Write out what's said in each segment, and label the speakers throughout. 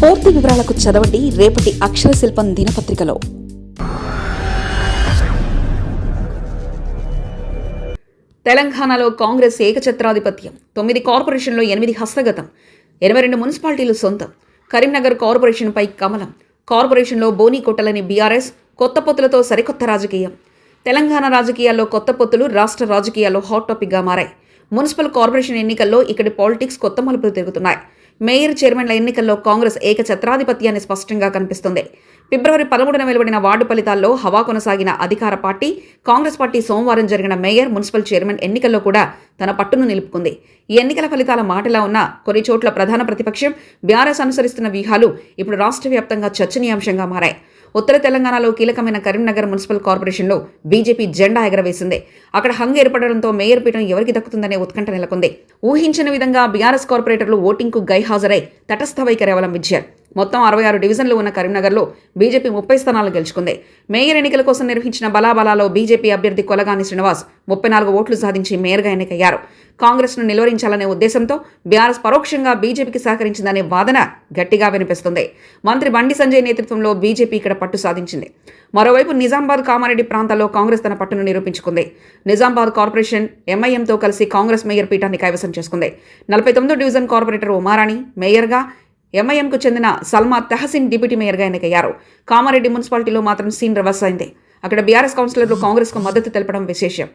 Speaker 1: పూర్తి వివరాలకు చదవండి రేపటి అక్షర శిల్పం దినపత్రికలో. తెలంగాణలో కాంగ్రెస్ ఏకఛత్రాధిపత్యం తొమ్మిది కార్పొరేషన్లో ఎనిమిది హస్తగతం ఎనభై రెండు మున్సిపాలిటీలు సొంతం కరీంనగర్ కార్పొరేషన్పై కమలం కార్పొరేషన్లో బోనీ కొట్టలని బీఆర్ఎస్ కొత్త పొత్తులతో సరికొత్త రాజకీయం. తెలంగాణ రాజకీయాల్లో కొత్త పొత్తులు రాష్ట్ర రాజకీయాల్లో హాట్ టాపిక్గా మారాయి. మున్సిపల్ కార్పొరేషన్ ఎన్నికల్లో ఇక్కడి పాలిటిక్స్ కొత్త మలుపులు తిరుగుతున్నాయి. మేయర్ చైర్మన్ల ఎన్నికల్లో కాంగ్రెస్ ఏకఛత్రాధిపత్యాన్ని స్పష్టంగా కనిపిస్తుంది. ఫిబ్రవరి పదమూడున వెలువడిన వార్డు ఫలితాల్లో హవా కొనసాగిన అధికార పార్టీ కాంగ్రెస్ పార్టీ సోమవారం జరిగిన మేయర్ మున్సిపల్ చైర్మన్ ఎన్నికల్లో కూడా తన పట్టును నిలుపుకుంది. ఈ ఎన్నికల ఫలితాల మాటలా ఉన్న కొన్ని చోట్ల ప్రధాన ప్రతిపక్షం బీఆర్ఎస్ అనుసరిస్తున్న వ్యూహాలు ఇప్పుడు రాష్ట్ర వ్యాప్తంగా చర్చనీయాంశంగా మారాయి. ఉత్తర తెలంగాణలో కీలకమైన కరీంనగర్ మున్సిపల్ కార్పొరేషన్లో బీజేపీ జెండా ఎగరవేసింది. అక్కడ హంగ్ ఏర్పడడంతో మేయర్ పీఠం ఎవరికి దక్కుతుందనే ఉత్కంఠ నెలకొంది. ఊహించిన విధంగా బీఆర్ఎస్ కార్పొరేటర్లు ఓటింగ్కు గైహాజరై తటస్థ వైఖరి అవలంబించారు. మొత్తం అరవై ఆరు డివిజన్లు ఉన్న కరీంనగర్లో బీజేపీ ముప్పై స్థానాలు గెలుచుకుంది. మేయర్ ఎన్నికల కోసం నిర్వహించిన బలాబలాలో బీజేపీ అభ్యర్థి కొలగాని శ్రీనివాస్ ముప్పై నాలుగు ఓట్లు సాధించి మేయర్గా ఎన్నికయ్యారు. కాంగ్రెస్ను నిలువరించాలనే ఉద్దేశంతో బీఆర్ఎస్ పరోక్షంగా బీజేపీకి సహకరించిందనే వాదన గట్టిగా వినిపిస్తుంది. మంత్రి బండి సంజయ్ నేతృత్వంలో బీజేపీ ఇక్కడ పట్టు సాధించింది. మరోవైపు నిజామాబాద్ కామారెడ్డి ప్రాంతాల్లో కాంగ్రెస్ తన పట్టును నిరూపించుకుంది. నిజామాబాద్ కార్పొరేషన్ ఎంఐఎంతో కలిసి కాంగ్రెస్ మేయర్ పీఠాన్ని కైవసం చేసుకుంది. నలభై తొమ్మిదో డివిజన్ కార్పొరేటర్ ఉమారాణి మేయర్గా ఎంఐఎంకు చెందిన సల్మా తెహసిన్ డిప్యూటీ మేయర్గా ఎన్నికయ్యారు. కామారెడ్డి మున్సిపాలిటీలో మాత్రం సీన్ రివర్స్ అయింది. అక్కడ బీఆర్ఎస్ కౌన్సిలర్లు కాంగ్రెస్కు మద్దతు తెలపడం విశేషం.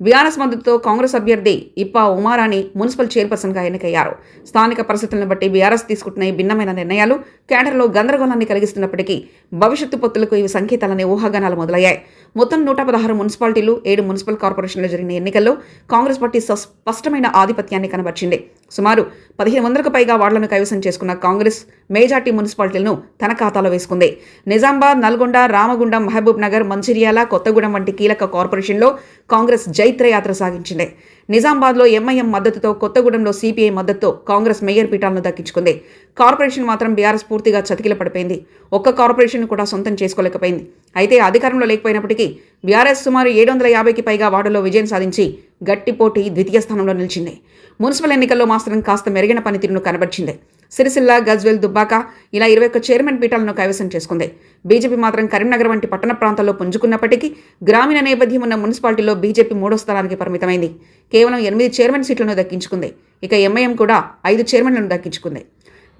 Speaker 1: బీఆర్ఎస్ మద్దతుతో కాంగ్రెస్ అభ్యర్థి ఇప్పా ఉమారాణి మున్సిపల్ చైర్పర్సన్గా ఎన్నికయ్యారు. స్థానిక పరిస్థితులను బట్టి బీఆర్ఎస్ తీసుకుంటున్న ఈ భిన్నమైన నిర్ణయాలు కేడర్లో గందరగోళాన్ని కలిగిస్తున్నప్పటికీ భవిష్యత్తు పొత్తులకు ఇవి సంకేతాలనే ఊహాగానాలు మొదలయ్యాయి. మొత్తం నూట పదహారు మున్సిపాలిటీలు ఏడు మున్సిపల్ కార్పొరేషన్లో జరిగిన ఎన్నికల్లో కాంగ్రెస్ పార్టీ స్పష్టమైన ఆధిపత్యాన్ని కనబర్చింది. సుమారు పదిహేను వందలకు పైగా వార్డులను కైవసం చేసుకున్న కాంగ్రెస్ మేజార్టీ మున్సిపాలిటీలను తన ఖాతాలో వేసుకుంది. నిజామాబాద్ నల్గొండ రామగుండం మహబూబ్ నగర్ మంచిర్యాల కొత్తగూడెం వంటి కీలక కార్పొరేషన్లో కాంగ్రెస్ జైత్రయాత్ర సాగించింది. నిజామాబాద్లో ఎంఐఎం మద్దతుతో కొత్తగూడెంలో సిపిఐ మద్దతుతో కాంగ్రెస్ మేయర్ పీఠాలను దక్కించుకుంది. కార్పొరేషన్ మాత్రం బీఆర్ఎస్ పూర్తిగా చతికిల పడిపోయింది. ఒక్క కార్పొరేషన్ కూడా సొంతం చేసుకోలేకపోయింది. అయితే అధికారంలో లేకపోయినప్పటికీ బీఆర్ఎస్ సుమారు ఏడు వందల యాభైకి పైగా వార్డులో విజయం సాధించి గట్టి పోటీ ద్వితీయ స్థానంలో నిలిచింది. మున్సిపల్ ఎన్నికల్లో మాత్రం కాస్త మెరుగైన పనితీరును కనబర్చింది. సిరిసిల్ల గజ్వెల్ దుబ్బాక ఇలా ఇరవై ఒక్క చైర్మన్ పీఠాలను కైవసం చేసుకుంది. బీజేపీ మాత్రం కరీంనగర్ వంటి పట్టణ ప్రాంతాల్లో పుంజుకున్నప్పటికీ గ్రామీణ నేపథ్యం ఉన్న మున్సిపాలిటీలో బీజేపీ మూడో స్థానానికి పరిమితమైంది. కేవలం ఎనిమిది చైర్మన్ సీట్లను దక్కించుకుంది. ఇక ఎంఐఎం కూడా ఐదు చైర్మన్లను దక్కించుకుంది.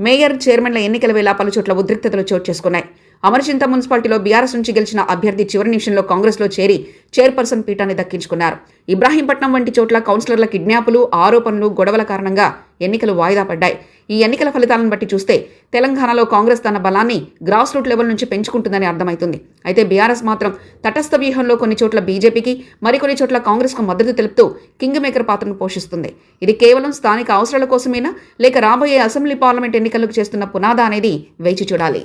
Speaker 1: మేయర్ చైర్మన్ల ఎన్నికల వేళ పలుచోట్ల ఉద్రిక్తతలు చోటు చేసుకున్నాయి. అమరచింత మున్సిపాలిటీలో బీఆర్ఎస్ నుంచి గెలిచిన అభ్యర్థి చివరి నిమిషంలో కాంగ్రెస్లో చేరి చైర్పర్సన్ పీఠాన్ని దక్కించుకున్నారు. ఇబ్రాహీంపట్నం వంటి చోట్ల కౌన్సిలర్ల కిడ్నాపులు ఆరోపణలు గొడవల కారణంగా ఎన్నికలు వాయిదా పడ్డాయి. ఈ ఎన్నికల ఫలితాలను బట్టి చూస్తే తెలంగాణలో కాంగ్రెస్ తన బలాన్ని గ్రాస్ రూట్ లెవెల్ నుంచి పెంచుకుంటుందని అర్థమవుతుంది అయితే బీఆర్ఎస్ మాత్రం తటస్థ వ్యూహంలో కొన్ని చోట్ల బీజేపీకి మరికొన్ని చోట్ల కాంగ్రెస్కు మద్దతు తెలుపుతూ కింగ్ మేకర్ పాత్రను పోషిస్తుంది. ఇది కేవలం స్థానిక అవసరాల కోసమేనా లేక రాబోయే అసెంబ్లీ పార్లమెంట్ ఎన్నికలకు చేస్తున్న పునాదా అనేది వేచి చూడాలి.